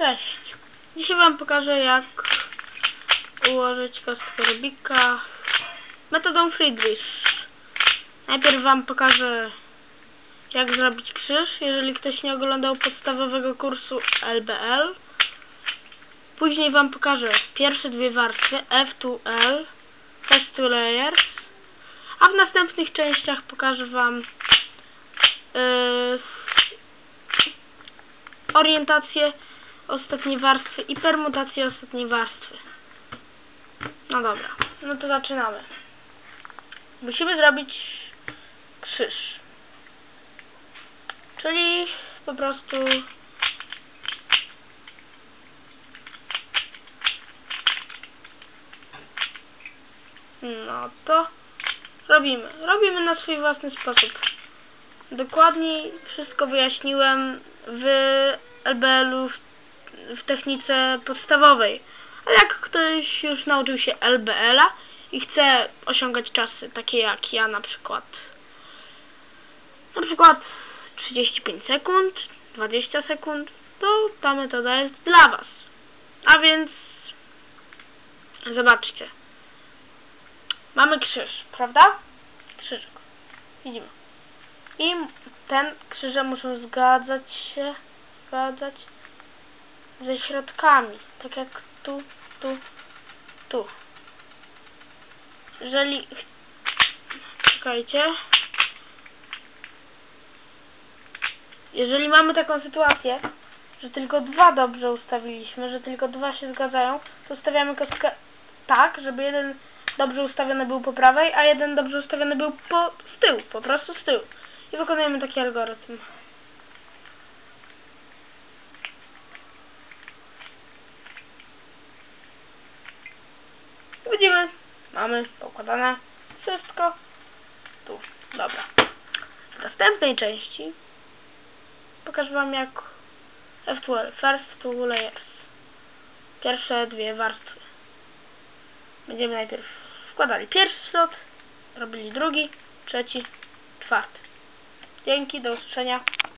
Cześć. Dzisiaj Wam pokażę jak ułożyć kostkę Rubika metodą Friedrich. Najpierw Wam pokażę jak zrobić krzyż, jeżeli ktoś nie oglądał podstawowego kursu LBL. Później Wam pokażę pierwsze dwie warstwy F2L, Test to Layers, a w następnych częściach pokażę Wam yy, orientację ostatniej warstwy i permutację ostatniej warstwy. No dobra, no to zaczynamy. Musimy zrobić krzyż. Czyli po prostu no to robimy. Robimy na swój własny sposób. Dokładniej wszystko wyjaśniłem w LBL-u w, technice podstawowej. Ale jak ktoś już nauczył się LBL-a i chce osiągać czasy takie jak ja na przykład na przykład 35 sekund, 20 sekund, to ta metoda jest dla Was. A więc zobaczcie. Mamy krzyż, prawda? Krzyżyk. Widzimy. I ten krzyże muszą zgadzać się, zgadzać ze środkami. Tak jak tu, tu, tu. Jeżeli... Czekajcie. Jeżeli mamy taką sytuację, że tylko dwa dobrze ustawiliśmy, że tylko dwa się zgadzają, to ustawiamy kostkę tak, żeby jeden dobrze ustawiony był po prawej, a jeden dobrze ustawiony był po, z tyłu, po prostu z tyłu. I wykonujemy taki algorytm. Widzimy, mamy układane wszystko tu. Dobra. W następnej części pokażę Wam jak F2L, First Two Layers. Pierwsze dwie warstwy. Będziemy najpierw wkładali pierwszy slot, robili drugi, trzeci, czwarty. Dzięki, do usłyszenia.